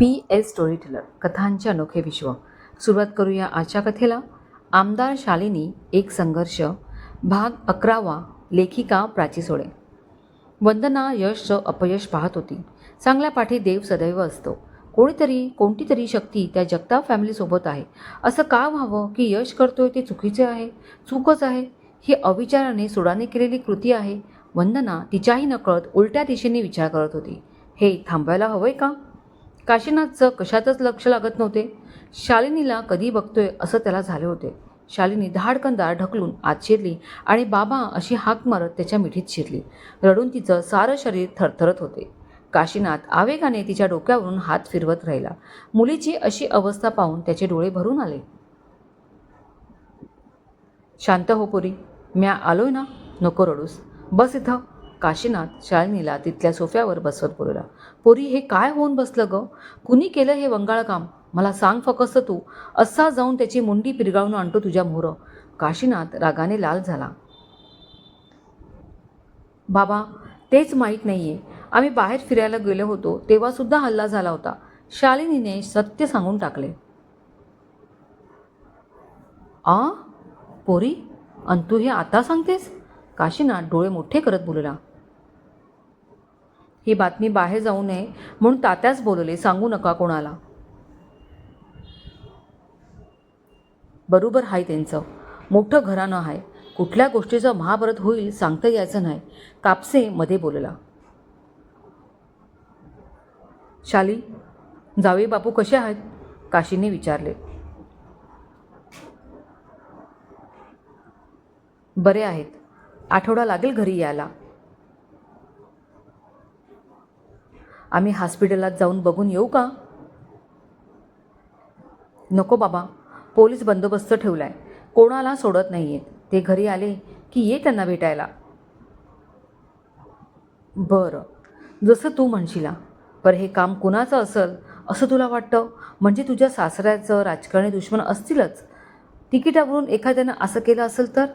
P S story teller कथांचे अनोखे विश्व. सुरुवात करूया आजच्या कथेला. आमदार शालिनी एक संघर्ष. भाग अकरावा लेखिका प्राची सोडे वंदना यशचं अपयश पाहत होती. चांगल्या पाठी देव सदैव असतो. कोणीतरी कोणती तरी शक्ती त्या जगताप फॅमिलीसोबत आहे. असं का व्हावं की यश करतोय ते चुकीचे आहे? चूकच आहे. ही अविचाराने सुडाने केलेली कृती आहे. वंदना तिच्याही नकळत उलट्या दिशेने विचार करत होती. हे थांबायला हवंय का? काशीनाथचं कशातच लक्ष लागत नव्हते शालिनीला कधी बघतोय असं त्याला झाले होते. शालिनी धाडकन दार ढकलून आत शिरली आणि बाबा अशी हाक मारत त्याच्या मिठीत शिरली. रडून तिचं सारं शरीर थरथरत होते. काशीनाथ आवेगाने तिच्या डोक्यावरून हात फिरवत राहिला. मुलीची अशी अवस्था पाहून त्याचे डोळे भरून आले. शांत हो पुरी म्या आलोय ना? नको रडूस. बस इथं. काशीनाथ शालिनीला तिथल्या सोफ्यावर बसवत बोलला पोरी हे काय होऊन बसलं ग? कुणी केलं हे वंगाळ काम मला सांग फकस्त तू. असा जाऊन त्याची मुंडी पिरगाळून आणतो तुझ्या मोहरं काशीनाथ रागाने लाल झाला. बाबा तेच माहीत नाही आहे आम्ही बाहेर फिरायला गेलो होतो तेव्हासुद्धा हल्ला झाला होता. शालिनीने सत्य सांगून टाकले. आ? पोरी अन तू हे आता सांगतेस? काशीनाथ डोळे मोठे करत बोलला. ही बातमी बाहेर जाऊ नये म्हणून तात्याच बोलले सांगू नका कोणाला. बरोबर आहे त्यांचं. मोठं घराणं आहे. कुठल्या गोष्टीचं महाभारत होईल सांगता यायचं नाही. कापसे मध्ये बोलला. शाली जावे बापू कसे आहेत? काशीने विचारले. बरे आहेत. आठवडा लागेल घरी यायला. आम्ही हॉस्पिटलात जाऊन बघून येऊ का? नको बाबा. पोलीस बंदोबस्त ठेवला आहे कोणाला सोडत नाही आहेत ते घरी आले की ये त्यांना भेटायला. बरं. जसं तू म्हणशीला. पर हे काम कुणाचं असेल? असं तुला वाटतं? म्हणजे तुझ्या सासऱ्याचं राजकारणी दुश्मन असतीलच. तिकिटावरून एखाद्यानं असं केलं असेल तर?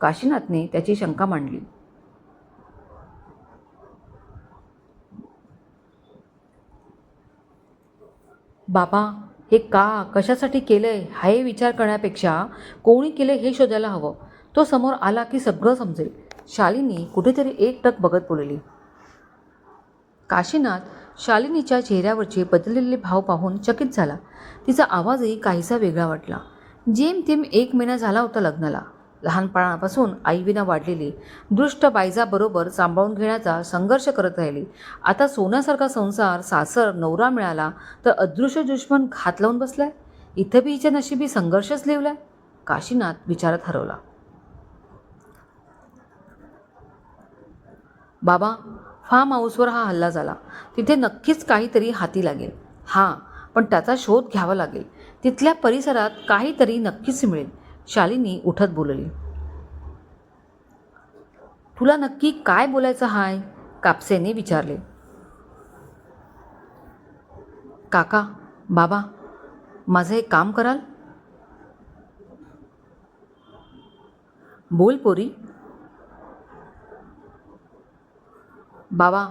काशीनाथने त्याची शंका मांडली. बाबा हे का कशासाठी केलंय हाही विचार करण्यापेक्षा कोणी केलं हे शोधायला हवं. तो समोर आला की सगळं समजेल. शालिनी कुठेतरी एक टक बघत बोलली. काशीनाथ शालिनीच्या चेहऱ्यावरचे बदललेले भाव पाहून चकित झाला. तिचा आवाजही काहीसा वेगळा वाटला. जेमतेम एक महिना झाला होता लग्नाला. लहानपणापासून आईविना वाढलेली दृष्ट बायजाबरोबर सांभाळून घेण्याचा संघर्ष करत राहिली. आता सोन्यासारखा संसार सासर नवरा मिळाला तर अदृश्य दुश्मन घात लावून बसलाय? इथं बी हिच्या नशिबी संघर्षच लिवलाय? काशीनाथ विचारात हरवला. बाबा फार्म हाऊसवर हा हल्ला झाला. तिथे नक्कीच काहीतरी हाती लागेल. हां पण त्याचा शोध घ्यावा लागेल. तिथल्या परिसरात काहीतरी नक्कीच मिळेल. शालिनी उठत बोलली. तुला नक्की काय बोलायचं हाय? कापसेने विचारले. काका बाबा माझं एक काम कराल? बोल पोरी. बाबा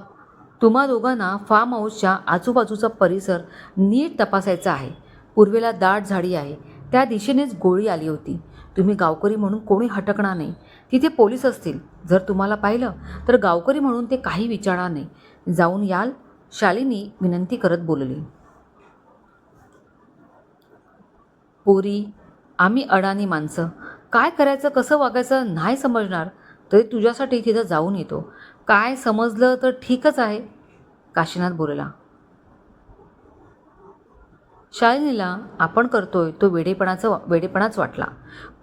तुम्हा दोघांना फार्म हाऊसच्या आजूबाजूचा परिसर नीट तपासायचा आहे. पूर्वेला दाट झाडी आहे. त्या दिशेनेच गोळी आली होती. तुम्ही गावकरी म्हणून कोणी हटकणार नाही. तिथे पोलीस असतील. जर तुम्हाला पाहिलं तर गावकरी म्हणून ते काही विचारणार नाही. जाऊन याल शालिनी विनंती करत बोलली. पोरी आम्ही अडाणी माणसं. काय करायचं कसं वागायचं नाही समजणार. तरी तुझ्यासाठी तिथं जाऊन येतो. काय समजलं तर ठीकच आहे. काशीनाथ बोलला. शालिनीला आपण करतोय तो वेडेपणाचं वेडेपणाच वाटला.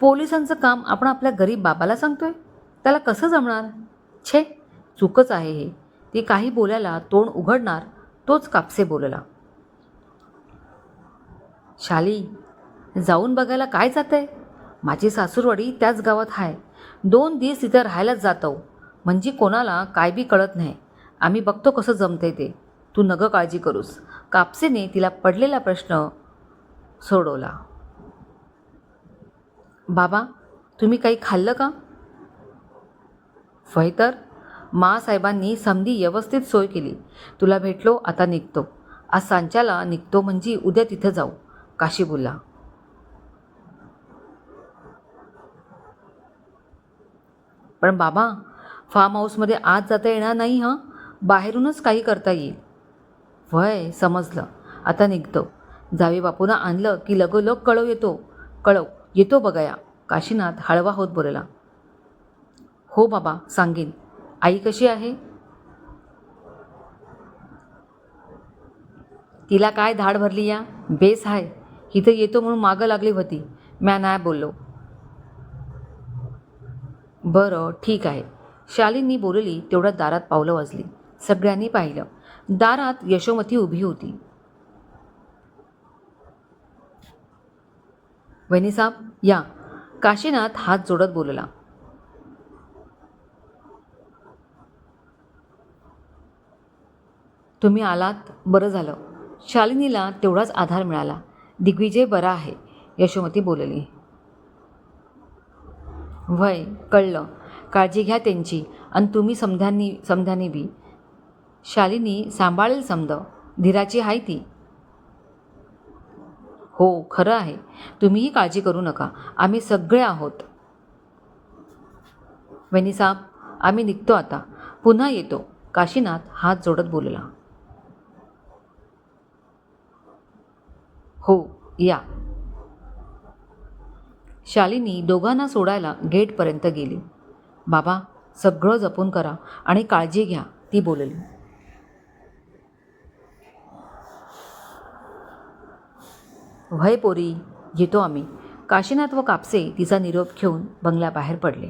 पोलिसांचं काम आपण आपल्या गरीब बाबाला सांगतोय? त्याला कसं जमणार? छे चुकच आहे हे. ती काही बोलायला तोंड उघडणार तोच कापसे बोलला. शाली जाऊन बघायला काय जातंय? माझी सासूरवाडी त्याच गावात आहे दोन दिवस तिथं राहायलाच जातो म्हणजे कोणाला काय बी कळत नाही. आम्ही बघतो कसं जमतंय ते. तू नगं काळजी करूस. कापसेने तिला पडलेला प्रश्न सोडवला. बाबा तुम्ही काही खाल्लं का? वय तर मासाहेबांनी समधी व्यवस्थित सोय केली. तुला भेटलो आता निघतो. आज सांच्याला निघतो म्हणजे उद्या तिथं जाऊ काशी बोलला. पण बाबा फार्म हाऊसमध्ये आत जाता येणार नाही हां? बाहेरूनच काही करता येईल. वय समजलं. आता निघतो. जावे बापूंना आणलं की लगोलग कळव येतो. कळव. येतो बघाया काशीनाथ हळवा होत बोलला. हो बाबा सांगेन. आई कशी आहे? तिला काय धाड भरली या? बेस आहे इथं येतो म्हणून मागं लागली होती. म्या नाही बोललो. बरं ठीक आहे. शालींनी बोलली तेवढ्या दारात पावलं वाजली. सगळ्यांनी पाहिलं. दारात यशोमती उभी होती. वहिनीसाब या. काशीनाथ हात जोडत बोलला. तुम्ही आलात बरं झालं. शालिनीला तेवढाच आधार मिळाला. दिग्विजय बरा आहे यशोमती बोलली. वय कळलं. काळजी घ्या त्यांची. आणि तुम्ही समध्यांनी समध्याने बी. शालिनी सांभाळेल समद. धीराची आहे ती. हो खरं आहे. तुम्हीही काळजी करू नका. आम्ही सगळे आहोत. वेनीसाब आम्ही निघतो आता. पुन्हा येतो. काशीनाथ हात जोडत बोलला. हो या. शालिनी दोघांना सोडायला गेटपर्यंत गेली. बाबा सगळं जपून करा आणि काळजी घ्या ती बोलली. व्हय पोरी येतो आम्ही. काशीनाथ व कापसे तिचा निरोप घेऊन बंगल्याबाहेर पडले.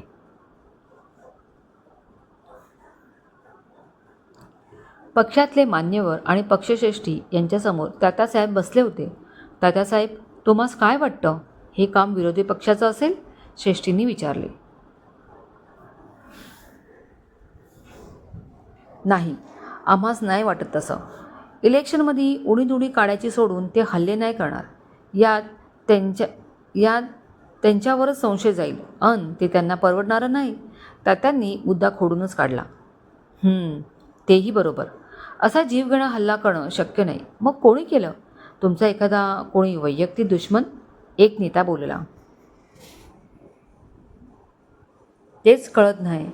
पक्षातले मान्यवर आणि पक्षश्रेष्ठी यांच्यासमोर तात्यासाहेब बसले होते. तात्यासाहेब तुम्हास काय वाटतं? हे काम विरोधी पक्षाचं असेल? श्रेष्ठींनी विचारले. नाही आम्हास नाही वाटत तसं. इलेक्शनमध्ये उणीदुणी काढायची सोडून ते हल्ले नाही करणार. यात त्यांच्या यात त्यांच्यावरच संशय जाईल. अन ते त्यांना परवडणारं नाही. तात्यांनी मुद्दा खोडूनच काढला. तेही बरोबर. असा जीवघेणा हल्ला करणं शक्य नाही. मग कोणी केलं? तुमचा एखादा कोणी वैयक्तिक दुश्मन? एक नेता बोलला. तेच कळत नाही.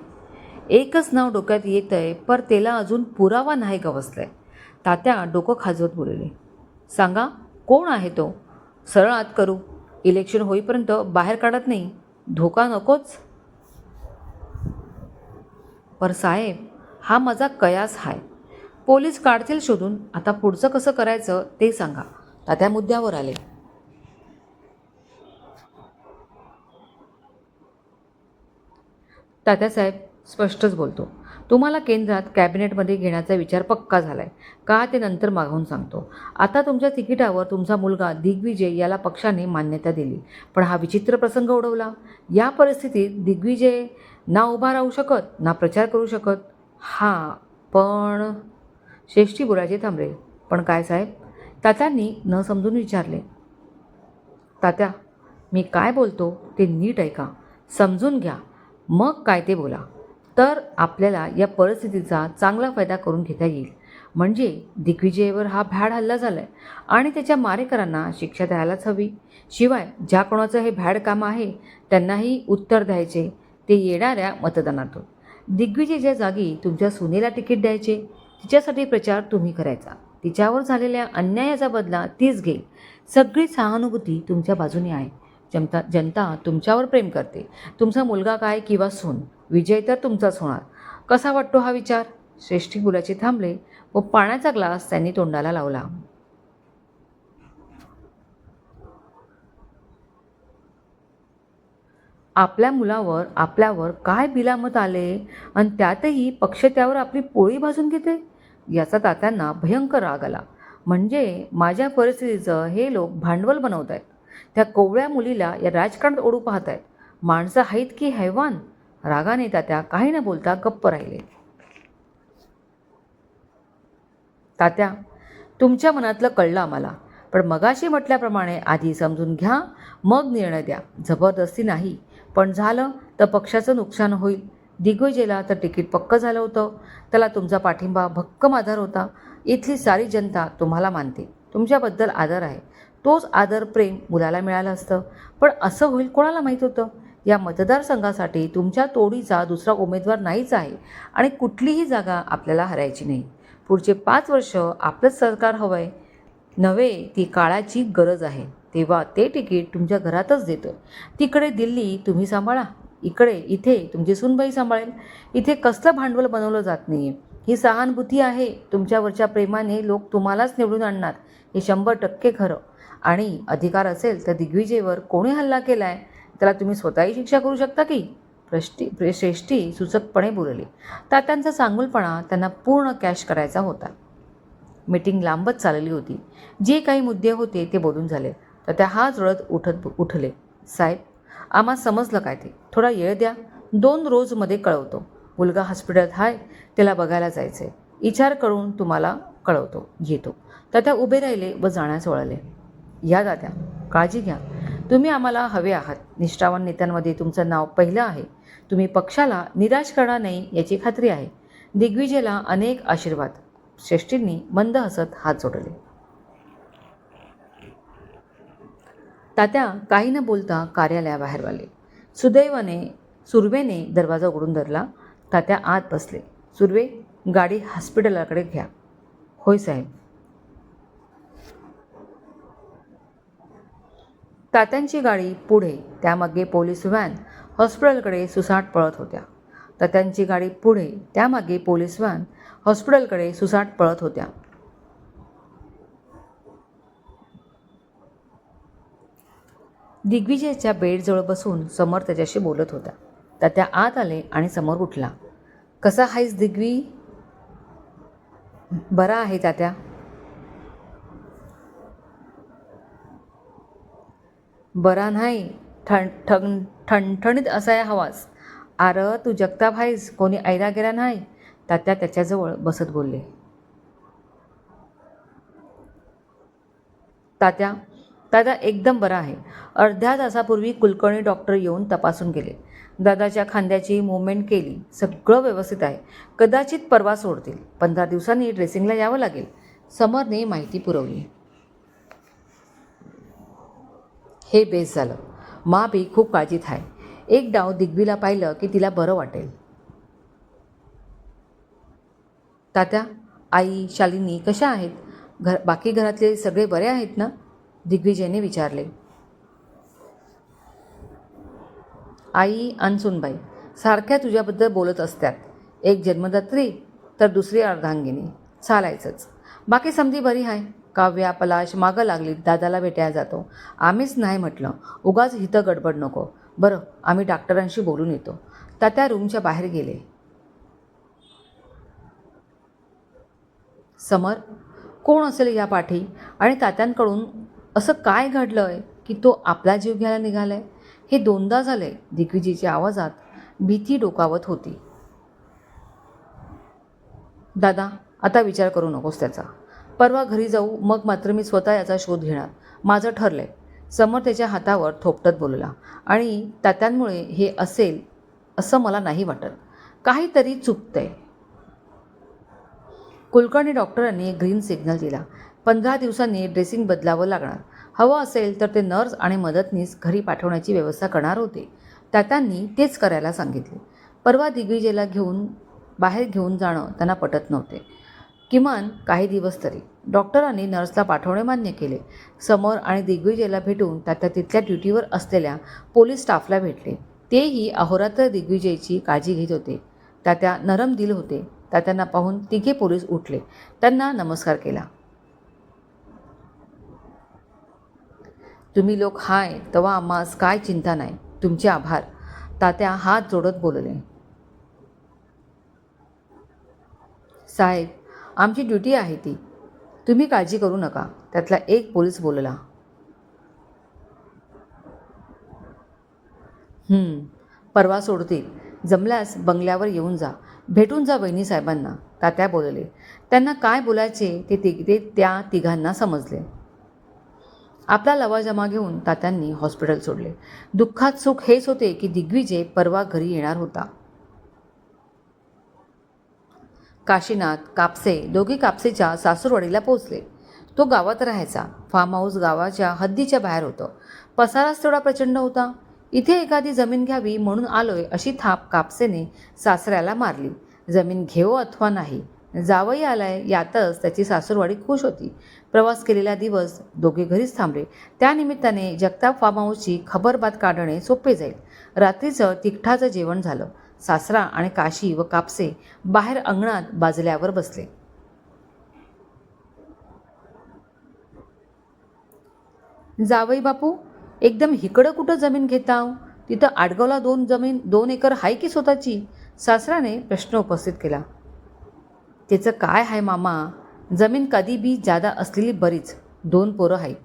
एकच नाव डोक्यात येत आहे पर त्याला अजून पुरावा नाही गवसलाय. तात्या डोकं खाजवत बोलले. सांगा कोण आहे तो? सरळ आत करू. इलेक्शन होईपर्यंत बाहेर काढत नाही. धोका नकोच. पर साहेब हा माझा कयास हाय. पोलीस काढतील शोधून. आता पुढचं कसं करायचं ते सांगा. तात्या मुद्द्यावर आले. तात्यासाहेब स्पष्टच बोलतो. तुम्हाला केंद्रात कॅबिनेटमध्ये घेण्याचा विचार पक्का झाला आहे का ते नंतर मागवून सांगतो. आता तुमच्या तिकिटावर तुमचा मुलगा दिग्विजय याला पक्षाने मान्यता दिली. पण हा विचित्र प्रसंग उडवला. या परिस्थितीत दिग्विजय ना उभा राहू शकत ना प्रचार करू शकत? हां पण श्रेष्ठी बोलायचे थांबले. पण काय साहेब? तात्यांनी न समजून विचारले. तात्या मी काय बोलतो ते नीट ऐका. समजून घ्या. मग काय ते बोला. तर आपल्याला या परिस्थितीचा चांगला फायदा करून घेता येईल. म्हणजे दिग्विजयवर हा भ्याड हल्ला झाला आहे आणि त्याच्या मारेकरांना शिक्षा द्यायलाच हवी. शिवाय ज्या कोणाचं हे भ्याड काम आहे त्यांनाही उत्तर द्यायचे. ते येणाऱ्या मतदानातून. दिग्विजयच्या जागी तुमच्या सुनेला तिकीट द्यायचे तिच्यासाठी प्रचार तुम्ही करायचा. तिच्यावर झालेल्या अन्यायाचा बदला तीच घेईल. सगळी सहानुभूती तुमच्या बाजूने आहे. जनता जनता तुमच्यावर प्रेम करते. तुमचा मुलगा काय किंवा सून? विजय तर तुमचाच होणार. कसा वाटतो हा विचार? श्रेष्ठी मुलाचे थांबले व पाण्याचा ग्लास त्यांनी तोंडाला लावला. आपल्या मुलावर आपल्यावर काय बिलामत आले आणि त्यातही पक्ष त्यावर आपली पोळी भाजून घेते? याचा तात्यांना भयंकर राग आला. म्हणजे माझ्या परिस्थितीचं हे लोक भांडवल बनवत आहेत त्या कोवळ्या मुलीला या राजकारणात ओढू पाहत आहेत माणसं आहेत की हैवान? रागाने तात्या काही न बोलता गप्प राहिले. तात्या तुमच्या मनातलं कळलं आम्हाला पण मगाशी म्हटल्याप्रमाणे आधी समजून घ्या मग निर्णय द्या. जबरदस्ती नाही पण झालं तर पक्षाचं नुकसान होईल. दिग्विजयला तर तिकीट पक्क झालं होतं. त्याला तुमचा पाठिंबा भक्कम आधार होता. इथली सारी जनता तुम्हाला मानते. तुमच्याबद्दल आदर आहे. तोच आदर प्रेम मुलाला मिळालं असतं. पण असं होईल कोणाला माहीत होतं? या मतदारसंघासाठी तुमच्या तोडीचा दुसरा उमेदवार नाहीच आहे आणि कुठलीही जागा आपल्याला हरायची नाही. पुढचे पाच वर्ष आपलंच सरकार हवं आहे नव्हे ती काळाची गरज आहे. तेव्हा ते तिकीट तुमच्या घरातच देतो. तिकडे दिल्ली तुम्ही सांभाळा. इकडे इथे तुमची सुनबाई सांभाळेल. इथे कसलं भांडवल बनवलं जात नाही आहे ही सहानुभूती आहे. तुमच्यावरच्या प्रेमाने लोक तुम्हालाच निवडून आणणार. हे शंभर टक्के खरं. आणि अधिकार असेल तर दिग्विजयवर कोणी हल्ला केला आहे त्याला तुम्ही स्वतःही शिक्षा करू शकता की प्रष्टी श्रेष्ठी सुचकपणे बोलली. तात्यांचा चांगुलपणा त्यांना पूर्ण कॅश करायचा होता. मीटिंग लांबच चालली होती. जे काही मुद्दे होते ते बोलून झाले. तर त्या हाच जोडत उठत उठले. साहेब आम्हा समजलं काय ते? थोडा येळ द्या. दोन रोजमध्ये कळवतो. मुलगा हॉस्पिटलात आहे त्याला बघायला जायचं आहे विचार करून तुम्हाला कळवतो येतो तात्या उभे राहिले व जाण्यास वळले. या दाद्या काळजी घ्या. तुम्ही आम्हाला हवे आहात. निष्ठावान नेत्यांमध्ये तुमचं नाव पहिलं आहे. तुम्ही पक्षाला निराश करणार नाही याची खात्री आहे. दिग्विजयला अनेक आशीर्वाद. श्रेष्ठींनी मंद हसत हात जोडले. तात्या काही न बोलता कार्यालयाबाहेर आले. सुदैवाने सुर्वेने दरवाजा उघडून धरला. तात्या आत बसले. सुर्वे गाडी हॉस्पिटलाकडे घ्या. होय साहेब. तात्यांची गाडी पुढे त्यामागे पोलीस व्हॅन हॉस्पिटलकडे सुसाट पळत होत्या. तात्यांची गाडी पुढे त्यामागे पोलीस व्हॅन हॉस्पिटलकडे सुसाट पळत होत्या. दिग्विजयच्या बेडजवळ बसून समर त्याच्याशी बोलत होता. तात्या आत आले आणि समोर उठला. कसा आहेस दिग्वी? बरा आहे तात्या. बरा नाही. ठण ठण ठणठणीत असाया हवास. आर तू जगताप आहेस कोणी ऐरा गेला नाही? तात्या त्याच्याजवळ बसत बोलले. तात्या दादा एकदम बरा आहे. अर्ध्या तासापूर्वी कुलकर्णी डॉक्टर येऊन तपासून गेले. दादाच्या खांद्याची मुवमेंट केली. सगळं व्यवस्थित आहे. कदाचित परवा सोडतील. पंधरा दिवसांनी ड्रेसिंगला यावं लागेल. समरने माहिती पुरवली. हे बेस झालं. मा बी खूप काळजीत आहे. एक डाव दिग्वीला पाहिलं की तिला बरं वाटेल. तात्या आई शालिनी कशा आहेत? घर बाकी घरातले सगळे बरे आहेत ना? दिग्विजयने विचारले. आई अनसुनबाई सारख्या तुझ्याबद्दल बोलत असतात एक जन्मदात्री तर दुसरी अर्धांगिनी. चालायचंच. बाकी समधी बरी आहे काव्या पलाश मागं लागली दादाला भेटायला जातो. आम्हीच नाही म्हटलं उगाच हिथं गडबड नको. बरं आम्ही डॉक्टरांशी बोलून येतो. तात्या रूमच्या बाहेर गेले. समर कोण असेल या पाठी? आणि तात्यांकडून असं काय घडलं आहे की तो आपला जीव घ्यायला निघाला आहे हे दोनदा झाले दिग्विजीच्या आवाजात भीती डोकावत होती. दादा आता विचार करू नकोस त्याचा. परवा घरी जाऊ मग मात्र मी स्वतः याचा शोध घेणार. माझं ठरलं आहे समोर त्याच्या हातावर थोपटत बोलला. आणि तात्यांमुळे हे असेल असं मला नाही वाटत. काहीतरी चुकतंय. कुलकर्णी डॉक्टरांनी ग्रीन सिग्नल दिला. पंधरा दिवसांनी ड्रेसिंग बदलावं लागणार. हवं असेल तर ते नर्स आणि मदतनीस घरी पाठवण्याची व्यवस्था करणार होते. तात्यांनी तेच करायला सांगितले. परवा दिग्विजयला घेऊन बाहेर घेऊन जाणं त्यांना पटत नव्हते. किमान काही दिवस तरी. डॉक्टरांनी नर्सला पाठवणे मान्य केले. समोर आणि दिग्विजयला भेटून त्या तिथल्या ड्युटीवर असलेल्या पोलीस स्टाफला भेटले. तेही अहोरात्र दिग्विजयची काळजी घेत होते. तात्या नरम दिल होते. तात्यांना पाहून तिघे पोलीस उठले. त्यांना नमस्कार केला. तुम्ही लोक हाय तवा आम्हास काय चिंता नाही. तुमचे आभार. तात्या हात जोडत बोलले. साहेब आमची ड्युटी आहे ती. तुम्ही काळजी करू नका. त्यातला एक पोलीस बोलला. परवा सोडतील. जमल्यास बंगल्यावर येऊन जा. भेटून जा वहिनी साहेबांना तात्या बोलले. त्यांना काय बोलायचे ते तिघ ते त्या तिघांना समजले. आपला लवाजमा घेऊन तात्यांनी हॉस्पिटल सोडले. दुःखात सुख हेच होते की दिग्विजय परवा घरी येणार होता. काशीनाथ कापसे दोघे कापसेच्या सासूरवाडीला पोहोचले. तो गावात राहायचा. फार्म हाऊस गावाच्या हद्दीच्या बाहेर होतं. पसाराच तेवढा प्रचंड होता. इथे एखादी जमीन घ्यावी म्हणून आलोय अशी थाप कापसेने सासऱ्याला मारली. जमीन घेऊ अथवा नाही. जावई आलाय यातच त्याची सासूरवाडी खुश होती. प्रवास केलेला दिवस दोघे घरीच थांबले. त्यानिमित्ताने जगताप फार्म हाऊसची खबरबात काढणे सोपे जाईल. रात्रीचं तिखटाचं जेवण झालं. सासरा आणि काशी व कापसे बाहेर अंगणात बाजल्यावर बसले. जावई बापू एकदम हिकडं कुठं जमीन घेताव? तिथं आडगावला दोन जमीन दोन एकर आहे की स्वतःची? सासराने प्रश्न उपस्थित केला. त्याचं काय आहे मामा? जमीन कधी बी जादा असलेली बरीच दोन पोरं आहेत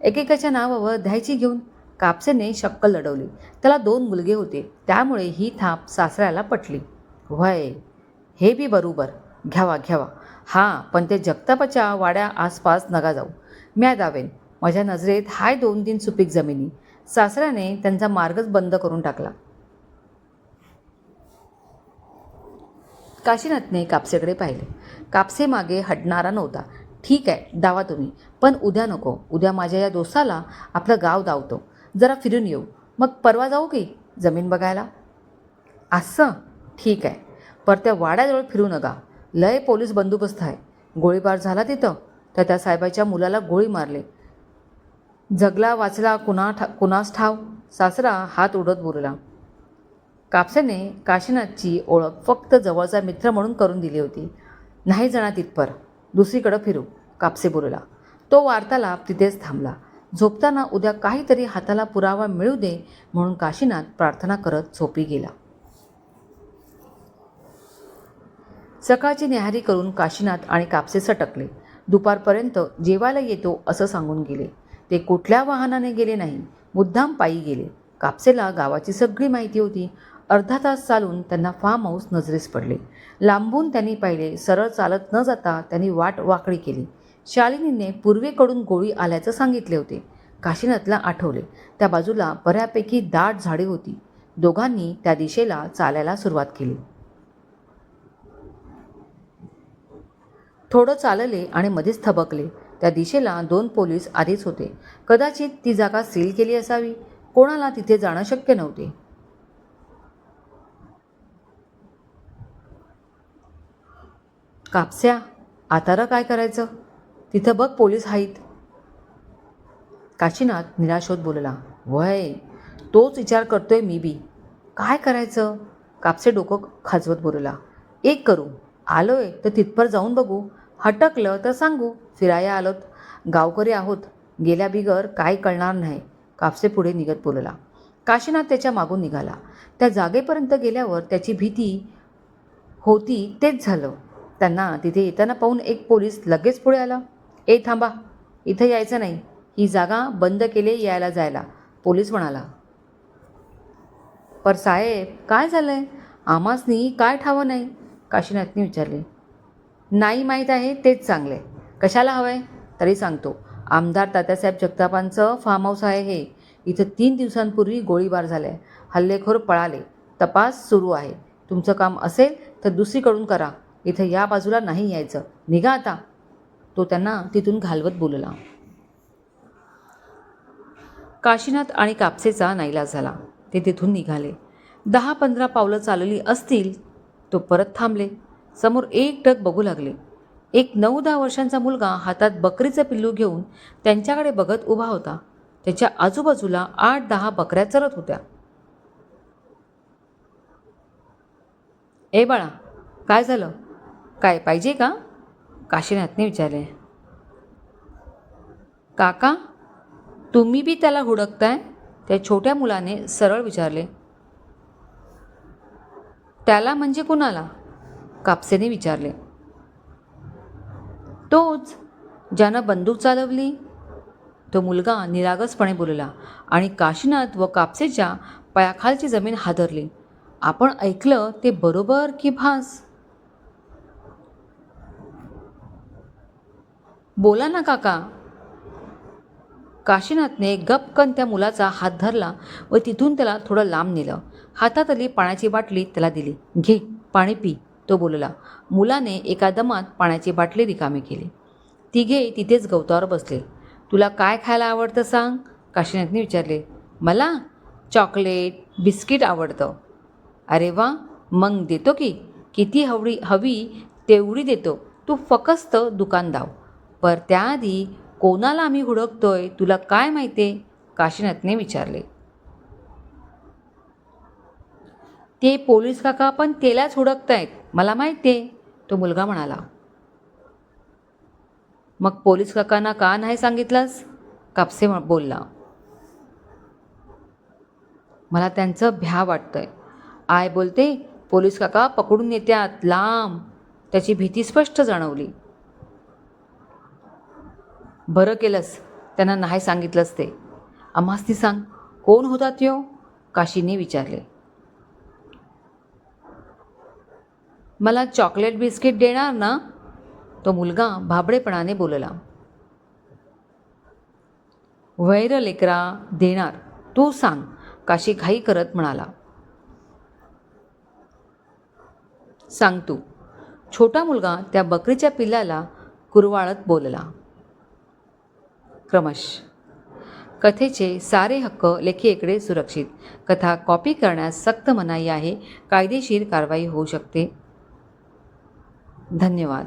एकेकाच्या नावावर द्यायची घेऊन कापसेने शक्कल लढवली. त्याला दोन मुलगे होते. त्यामुळे ही थाप सासऱ्याला पटली. व्हय हे बी बरोबर. घ्यावा घ्यावा. हां पण ते जगतापाच्या वाड्या आसपास नगा जाऊ. म्या दावेन माझ्या नजरेत हाय दोन तीन सुपीक जमिनी. सासऱ्याने त्यांचा मार्गच बंद करून टाकला. काशीनाथने कापसेकडे पाहिले. कापसे मागे हटणारा नव्हता. ठीक आहे दावा तुम्ही. पण उद्या नको. उद्या माझ्या या दोस्ताला आपलं गाव दावतो. जरा फिरून येऊ. मग परवा जाऊ की जमीन बघायला? असं? ठीक आहे. पर त्या वाड्याजवळ फिरू नका. लय पोलीस बंदोबस्त आहे. गोळीबार झाला तिथं. तर त्या साहेबाच्या मुलाला गोळी मारले. जगला वाचला कुणा ठा कुणास ठाव? सासरा हात उडत बोलला. कापसेने काशीनाथची ओळख फक्त जवळचा मित्र म्हणून करून दिली होती. नाही जाणार तिथपर दुसरीकडं फिरू कापसे बोलला. तो वार्तालाप तिथेच थांबला. झोपताना उद्या काहीतरी हाताला पुरावा मिळू दे म्हणून काशीनाथ प्रार्थना करत झोपी गेला. सकाळची न्याहारी करून काशीनाथ आणि कापसे सटकले. दुपारपर्यंत जेवायला येतो असं सांगून गेले. ते कुठल्या वाहनाने गेले नाही मुद्दाम पायी गेले. कापसेला गावाची सगळी माहिती होती. अर्धा तास चालून त्यांना फार्म हाऊस नजरेस पडले. लांबून त्यांनी पाहिले सरळ चालत न जाता त्यांनी वाट वाकडी केली. शालिनीने पूर्वेकडून गोळी आल्याचं सांगितले होते. काशीनाथला आठवले. त्या बाजूला बऱ्यापैकी दाट झाडे होती. दोघांनी त्या दिशेला चालायला सुरुवात केली. थोडं चालले आणि मध्येच थबकले. त्या दिशेला दोन पोलीस आधीच होते. कदाचित ती जागा सील केली असावी. कोणाला तिथे जाणं शक्य नव्हते. कापस्या आता र काय करायचं? तिथं बघ पोलीस आहेत काशीनाथ निराश होत बोलला वय तोच विचार करतोय मी बी. काय करायचं? कापसे डोकं खाजवत बोलला एक करू. आलोय तर तिथपर जाऊन बघू. हटकलं तर सांगू. फिराया आलोत. गावकरी आहोत. गेल्या बिगर काय कळणार नाही. कापसे पुढे निघत बोलला. काशीनाथ त्याच्या मागून निघाला. त्या जागेपर्यंत गेल्यावर त्याची भीती होती तेच झालं. त्यांना तिथे येताना पाहून एक पोलीस लगेच पुढे आला. ए थांबा. इथं यायचं नाही. ही जागा बंद केले यायला जायला. पोलीस म्हणाला. पर साहेब काय झालं आहे आमासनी काय ठावं नाही? काशीनाथने विचारले. नाही माहीत आहे तेच चांगले कशाला हवं आहे तरी सांगतो. आमदार तात्यासाहेब जगतापांचं फार्म हाऊस आहे हे. इथं तीन दिवसांपूर्वी गोळीबार झाला आहे हल्लेखोर पळाले. तपास सुरू आहे. तुमचं काम असेल तर दुसरीकडून करा. इथं या बाजूला नाही यायचं. निघा आता. तो त्यांना तिथून घालवत बोलला. काशीनाथ आणि कापसेचा नाईलाज झाला. ते तिथून निघाले. दहा पंधरा पावलं चालली असतील तो परत थांबले. समोर एक टक बघू लागले. एक नऊ दहा वर्षांचा मुलगा हातात बकरीचं पिल्लू घेऊन त्यांच्याकडे बघत उभा होता. त्याच्या आजूबाजूला आठ दहा बकऱ्या चरत होत्या. ए बाळा काय झालं? काय पाहिजे का? काशीनाथने विचारले. काका तुम्ही बी त्याला हुडकताय? त्या छोट्या मुलाने सरळ विचारले. त्याला म्हणजे कुणाला? कापसेने विचारले. तोच ज्यानं बंदूक चालवली. तो मुलगा निरागसपणे बोलला आणि काशीनाथ व कापसेच्या पायाखालची जमीन हादरली. आपण ऐकलं ते बरोबर की भास? बोला ना काका. काशीनाथने गपकन त्या मुलाचा हात धरला व तिथून त्याला थोडं लांब नेलं. हातात आली पाण्याची बाटली त्याला दिली. घे पाणी पी तो बोलला. मुलाने एका दमात पाण्याची बाटली रिकामी केली. तिघे तिथेच गवतावर बसले. तुला काय खायला आवडतं सांग? काशीनाथने विचारले. मला चॉकलेट बिस्किट आवडतं. अरे वा मग देतो की. किती हवडी हवी तेवढी देतो. तू फकस्त दुकान दाव पर त्याआधी कोणाला आम्ही हुडकतोय तुला काय माहिती आहे? काशीनाथने विचारले. ते पोलीस काका पण तेलाच हुडकतायत मला माहिती आहे तो मुलगा म्हणाला. मग पोलीस काकांना का नाही सांगितलंस? कापसे बोलला. मला त्यांचं भ्या वाटतंय. आय बोलते पोलीस काका पकडून येत्यात लांब. त्याची भीती स्पष्ट जाणवली. बरं केलंस त्यांना नाही सांगितलंस ते. आम्हासनी सांग कोण होता त्यो काशीने विचारले. मला चॉकलेट बिस्किट देणार ना? तो मुलगा भाबडेपणाने बोलला. वैर लेकरा देणार तू सांग काशी घाई करत म्हणाला. सांग तू. छोटा मुलगा त्या बकरीच्या पिल्लाला कुरवाळत बोलला. क्रमश. कथेचे सारे हक्क लेखिकेकडे सुरक्षित. कथा कॉपी करण्यास सक्त मनाई आहे. कायदेशीर कारवाई होऊ शकते. धन्यवाद.